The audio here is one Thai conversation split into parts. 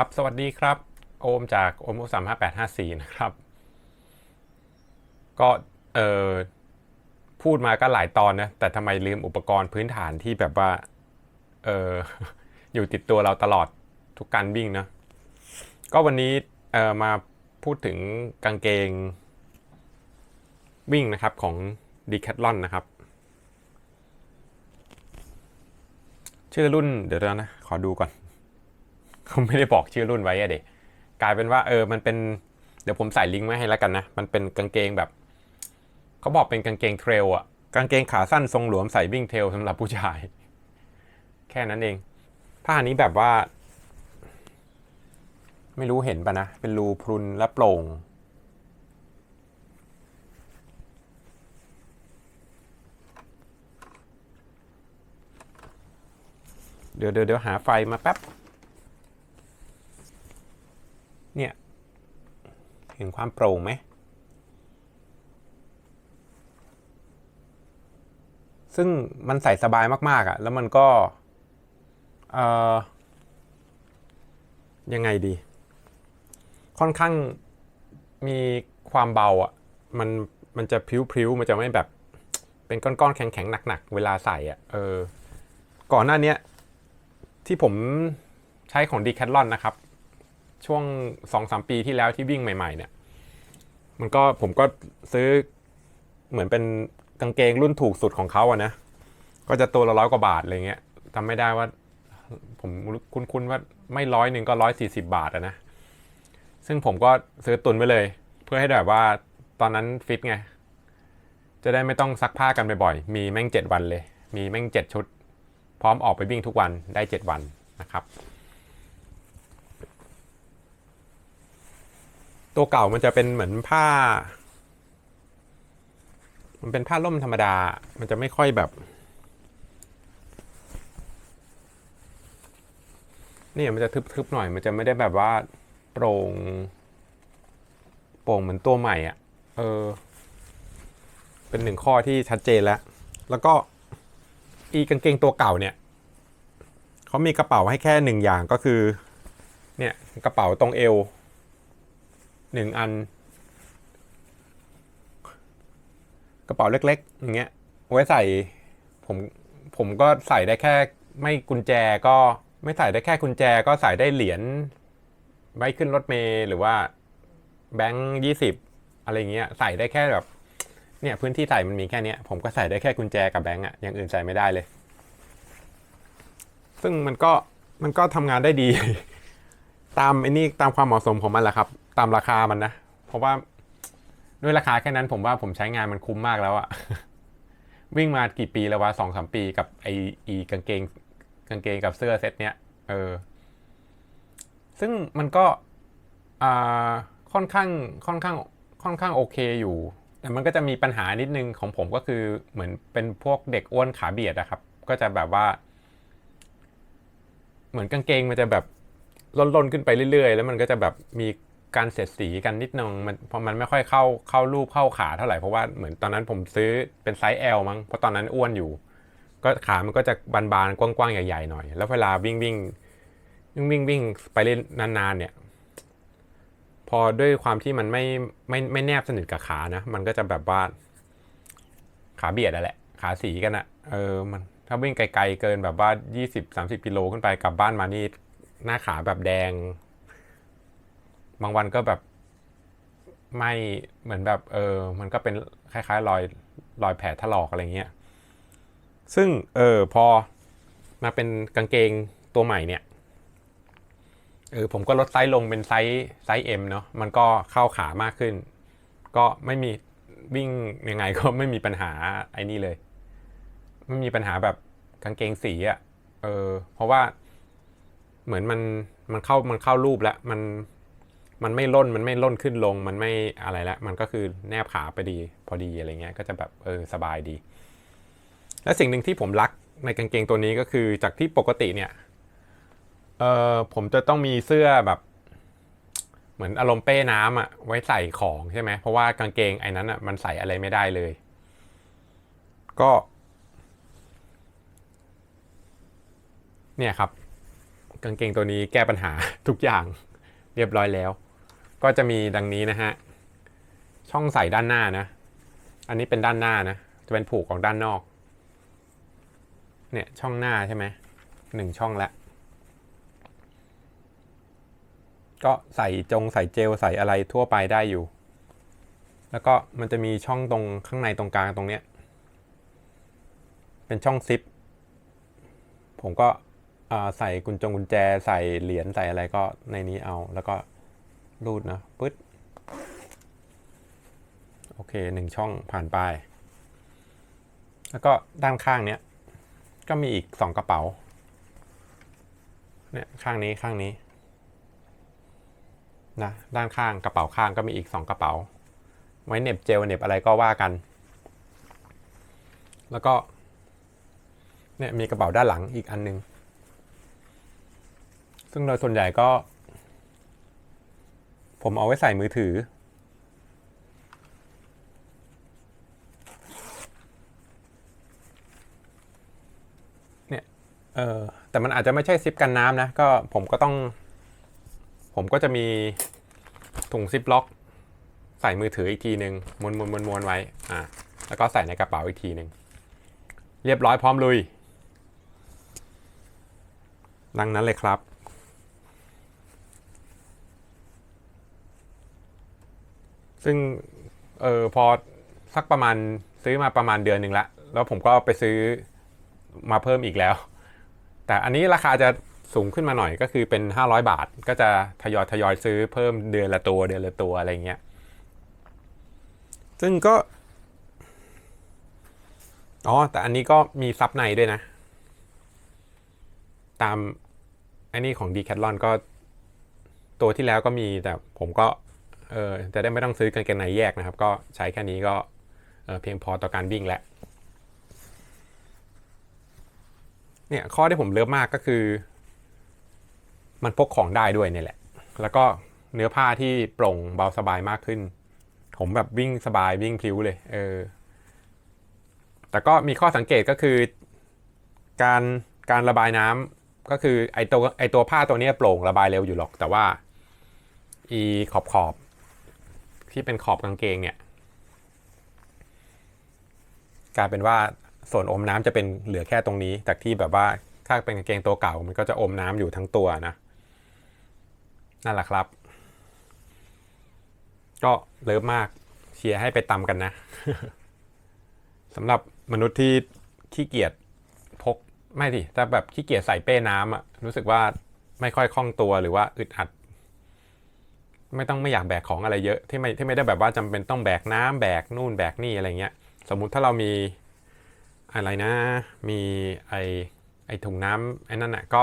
ครับ สวัสดีครับ โอมจากโอมสามห้าแปดห้าสี่นะครับ ก็เออพูดมาก็หลายตอนนะ แต่ทำไมลืมอุปกรณ์พื้นฐานที่แบบว่าเอออยู่ติดตัวเราตลอดทุกการวิ่งเนอะก็วันนี้เออมาพูดถึงกางเกงวิ่งนะครับของ Decathlon นะครับ ชื่อรุ่นเดี๋ยวนะ ขอดูก่อน เขาไม่ได้บอกชื่อรุ่นไว้อะเด็กกลายเป็นว่าเออมันเป็นเดี๋ยวผมใส่ลิงก์ไว้ให้แล้วกันนะ มันเป็นกางเกงแบบเขาบอกเป็นกางเกงเทรลอะกางเกงขาสั้นทรงหลวมใส่วิ่งเทรลสำหรับผู้ชาย แค่นั้นเองผ้านี้แบบว่า ไม่รู้เห็นปะนะ เป็นรูพรุนและโปร่งเดี๋ยวเดี๋ยวเดี๋ยวหาไฟมาแป๊บ เนี่ย เห็นความโปร่งไหม ซึ่งมันใส่สบายมาก ๆอะ่ะ แล้วมันก็เออยังไงดี ค่อนข้างมีความเบาอะ่ะ มันมันจะพริ้วๆ มันจะไม่แบบ เป็นก้อนๆ แข็งๆ หนักๆ เวลาใส่อะ่ะ เออ ก่อนหน้านี้ที่ผมใช้ของ Decathlon นะครับ ช่วงสองสามปีที่แล้วที่วิ่งใหม่ ๆ เนี่ย มันก็ผมก็ซื้อเหมือนเป็นกางเกงรุ่นถูกสุดของเขาอะนะ ก็จะตัวละร้อยกว่าบาทอะไรเงี้ยจำไม่ได้ว่า ผมคุ้นๆว่าไม่ร้อยหนึ่งก็ร้อยสี่สิบาทอะนะ ซึ่งผมก็ซื้อตุนไว้เลย เพื่อให้แบบว่าตอนนั้นฟิตไง จะได้ไม่ต้องซักผ้ากันบ่อยๆ มีแม่งเจ็ดวันเลย มีแม่งเจ็ดชุด พร้อมออกไปวิ่งทุกวันได้เจ็ดวันนะครับ ตัวเก่ามันจะเป็นเหมือนผ้า มันเป็นผ้าล่มธรรมดา มันจะไม่ค่อยแบบ นี่มันจะทึบๆหน่อย มันจะไม่ได้แบบว่าโปร่ง โปร่งเหมือนตัวใหม่อะ เออ เป็นหนึ่งข้อที่ชัดเจนแล้ว แล้วก็อีกางเกงตัวเก่าเนี่ยเขามีกระเป๋าให้แค่หนึ่งอย่างก็คือ เนี่ยกระเป๋าตรงเอว หนึ่งอัน กระเป๋าเล็ก ๆ อย่างเงี้ย ไว้ใส่ผมผมก็ใส่ได้แค่ไม่กุญแจก็ไม่ใส่ได้แค่กุญแจก็ใส่ได้เหรียญไว้ขึ้นรถเมล์หรือว่าแบงค์ยี่สิบอะไรเงี้ยใส่ได้แค่แบบเนี่ยพื้นที่ใส่มันมีแค่นี้ผมก็ใส่ได้แค่กุญแจกับแบงค์อะอย่างอื่นใส่ไม่ได้เลย ซึ่งมันก็มันก็ทำงานได้ดี ตามไอ้นี่ตามความเหมาะสมของมันแหละครับ ตามราคามันนะ เพราะว่าด้วยราคาแค่นั้นผมว่าผมใช้งานมันคุ้มมากแล้วอะวิ่งมากี่ปีแล้ววะสองสามปีกับไออีกางเกงกางเกงกับเสื้อเซ็ตเนี้ยเออ ซึ่งมันก็อ่าค่อนข้างค่อนข้างค่อนข้างโอเคอยู่ แต่มันก็จะมีปัญหานิดนึงของผมก็คือเหมือนเป็นพวกเด็กอ้วนขาเบียดอะครับ ก็จะแบบว่า เหมือนกางเกงมันจะแบบล่นๆขึ้นไปเรื่อยๆ แล้วมันก็จะแบบมี การเสียดสีกันนิดนึงมันพอมันไม่ค่อยเข้าเข้ารูปเข้าขาเท่าไหร่เพราะว่าเหมือนตอนนั้นผมซื้อเป็นไซส์ L มั้งเพราะตอนนั้นอ้วนอยู่ ก็ขามันก็จะบานๆกว้างๆใหญ่ๆหน่อย แล้วเวลาวิ่งวิ่งวิ่งวิ่งวิ่งไปเล่นนานๆเนี่ย พอด้วยความที่มันไม่ไม่ไม่แนบสนิทกับขานะ มันก็จะแบบว่า ขาเบียดอะแหละ ขาสีกันอะเออมันถ้าวิ่งไกลๆเกินแบบว่า 20-30 กิโลขึ้นไปกลับบ้านมานี่หน้าขาแบบแดง บางวันก็แบบไม่เหมือนแบบเออมันก็เป็นคล้ายๆรอยรอยแผลถลอกอะไรเงี้ยซึ่งเออพอมาเป็นกางเกงตัวใหม่เนี่ยเออผมก็ลดไซส์ลงเป็นไซส์ไซส์ M เนาะมันก็เข้าขามากขึ้น ก็ไม่มีวิ่งยังไงก็ไม่มีปัญหาไอ้นี่เลย ไม่มีปัญหาแบบกางเกงสีอะ่ะเออเพราะว่าเหมือนมันมันเข้ามันเข้ารูปแล้วมัน มันไม่ล่นมันไม่ล่นขึ้นลงมันไม่อะไรแล้วมันก็คือแนบขาไปดีพอดีอะไรเงี้ยก็จะแบบเออสบายดี และสิ่งหนึ่งที่ผมรักในกางเกงตัวนี้ก็คือจากที่ปกติเนี่ยเออผมจะต้องมีเสื้อแบบ เหมือนอารมณ์เป้น้ำอะไว้ใส่ของใช่ไหมเพราะว่ากางเกงไอ้นั้นอะมันใส่อะไรไม่ได้เลย ก็ เนี่ยครับ กางเกงตัวนี้แก้ปัญหาทุกอย่างเรียบร้อยแล้ว ก็จะมีดังนี้นะฮะ ช่องใส่ด้านหน้านะ อันนี้เป็นด้านหน้านะ จะเป็นผูกของด้านนอก เนี่ยช่องหน้าใช่ไหมหนึ่งช่องละก็ใส่จงใส่เจลใส่อะไรทั่วไปได้อยู่ แล้วก็มันจะมีช่องตรงข้างในตรงกลางตรงเนี้ย เป็นช่องซิป ผมก็ใส่กุญจงกุญแจใส่เหรียญใส่อะไรก็ในนี้เอาแล้วก็ รูดนะปึ๊ดโอเคหนึ่งช่องผ่านไป แล้วก็ด้านข้างเนี้ย ก็มีอีกสองกระเป๋า เนี่ยข้างนี้ข้างนี้นะด้านข้างกระเป๋าข้างก็มีอีกสองกระเป๋า ไว้เน็บเจลเน็บอะไรก็ว่ากัน แล้วก็ เนี่ยมีกระเป๋าด้านหลังอีกอันหนึง ซึ่งโดยส่วนใหญ่ก็ ผมเอาไว้ใส่มือถือ เนี่ย เออ แต่มันอาจจะไม่ใช่ซิปกันน้ำนะ ก็ผมก็ต้อง ผมก็จะมีถุงซิปล็อก ใส่มือถืออีกทีหนึ่งมวนมวนมวนมวนไว้ อ่า แล้วก็ใส่ในกระเป๋าอีกทีหนึ่ง เรียบร้อยพร้อมลุย ดังนั้นเลยครับ ซึ่งเออพอสักประมาณซื้อมาประมาณเดือนหนึ่งละ แล้วผมก็ไปซื้อมาเพิ่มอีกแล้ว แต่อันนี้ราคาจะสูงขึ้นมาหน่อยก็คือเป็น 500 บาท ก็จะทยอยทยอยซื้อเพิ่มเดือนละตัวเดือนละตัวอะไรเงี้ย ซึ่งก็ อ๋อ แต่อันนี้ก็มีซับในด้วยนะ ตามไอ้นี่ของ d ีแคทลอนก็ตัวที่แล้วก็มีแต่ผมก็ เออจะได้ไม่ต้องซื้อกางเกงในแยกนะครับ ก็ใช้แค่นี้ก็เเพียงพอต่อการวิ่งแล้วเนี่ยข้อที่ผมเลิฟมากก็คือ มันพกของได้ด้วยเนี่ยแหละ แล้วก็เนื้อผ้าที่โปร่งเบาสบายมากขึ้น ผมแบบวิ่งสบายวิ่งพลิ้วเลย เออ แต่ก็มีข้อสังเกตก็คือ การการระบายน้ำก็คือไอตัวไอตัวผ้าตัวเนี้ยโปร่งระบายเร็วอยู่หรอก แต่ว่า อีขอบขอบ ที่เป็นขอบกางเกงเนี่ย กลายเป็นว่าส่วนอมน้ำจะเป็นเหลือแค่ตรงนี้ จากที่แบบว่าถ้าเป็นกางเกงตัวเก่ามันก็จะอมน้ำอยู่ทั้งตัวนะ นั่นแหละครับ ก็เลิฟมากเชียร์ให้ไปตำกันนะสำหรับมนุษย์ที่ขี้เกียจพกไม่ดิแต่แบบขี้เกียจใส่เป้น้ำอะรู้สึกว่าไม่ค่อยคล่องตัวหรือว่าอึดอัด ไม่ต้องไม่อยากแบกของอะไรเยอะที่ไม่ที่ไม่ได้แบบว่าจำเป็นต้องแบกน้ำแบกนู่นแบกนี่อะไรเงี้ย สมมุติถ้าเรามีอะไรนะ มีไอไอถุงน้ำไอ้นั่นน่ะก็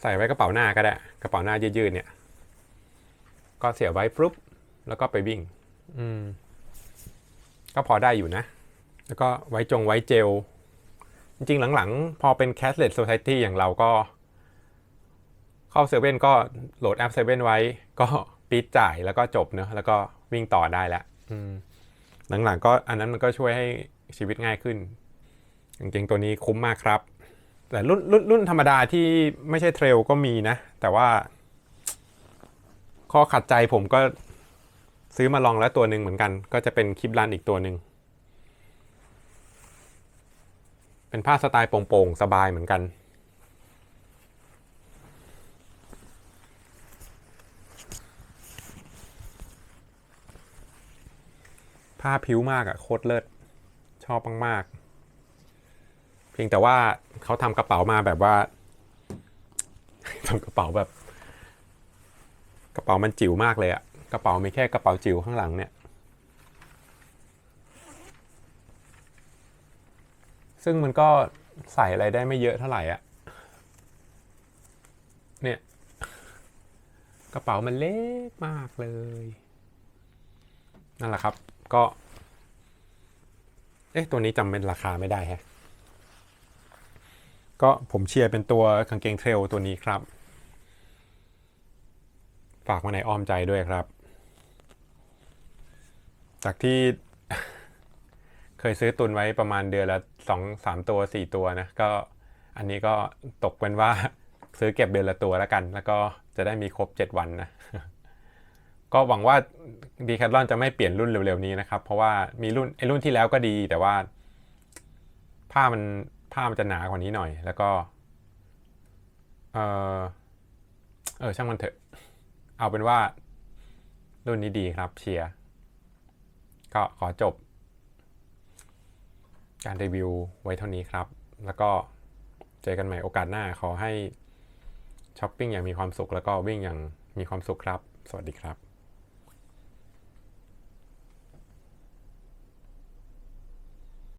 ใส่ไว้กระเป๋าหน้าก็ได้ กระเป๋าหน้ายืดๆเนี่ย ก็เสียบไว้ปุ๊บแล้วก็ไปวิ่ง อืม ก็พอได้อยู่นะ แล้วก็ไว้จงไว้เจล จริงๆ หลังๆ พอเป็น cashless society อย่างเราก็ เข้าเซเว่นก็โหลดแอปเซเว่นไว้ ก็ปีดจ่ายแล้วก็จบเนอะแล้วก็วิ่งต่อได้แล้วหลังๆก็อันนั้นมันก็ช่วยให้ชีวิตง่ายขึ้นจริงๆตัวนี้คุ้มมากครับ แต่รุ่นรุ่นรุ่นธรรมดาที่ไม่ใช่เทรลก็มีนะ แต่ว่า ข้อขัดใจผมก็ซื้อมาลองแล้วตัวหนึ่งเหมือนกัน ก็จะเป็นคลิปรันอีกตัวหนึ่งเป็นผ้าสไตล์โปร่งๆ สบายเหมือนกัน ผ้าผิวมากอะโคตรเลิศชอบมากๆ เพียงแต่ว่าเขาทำกระเป๋ามาแบบว่าทำกระเป๋าแบบ กระเป๋ามันจิ๋วมากเลยอะกระเป๋ามีแค่กระเป๋าจิ๋วข้างหลังเนี่ย ซึ่งมันก็ใส่อะไรได้ไม่เยอะเท่าไหร่อะเนี่ย กระเป๋ามันเล็กมากเลย นั่นแหละครับ ก็ เอ๊ะตัวนี้จำเป็นราคาไม่ได้ฮะก็ผมเชียร์เป็นตัวกางเกงเทรลตัวนี้ครับ ฝากมาในอ้อมใจด้วยครับ จากที่เคยซื้อตุนไว้ประมาณเดือนละสองสามตัวสี่ตัวนะ ก็อันนี้ก็ตกเป็นว่าซื้อเก็บเดือนละตัวแล้วกัน แล้วก็จะได้มีครบ7วันนะ ก็หวังว่าดีแคทลอนจะไม่เปลี่ยนรุ่นเร็วๆนี้นะครับ เพราะว่ามีรุ่นไอรุ่นที่แล้วก็ดีแต่ว่า ผ้ามันผ้ามันจะหนากว่านี้หน่อย แล้วก็ เออเออช่างมันเถอะ เอาเป็นว่า รุ่นนี้ดีครับเชียร์ก็ขอจบ การรีวิวไว้เท่านี้ครับ แล้วก็เจอกันใหม่โอกาสหน้าขอให้ช้อปปิ้งอย่างมีความสุขแล้วก็วิ่งอย่างมีความสุขครับ สวัสดีครับ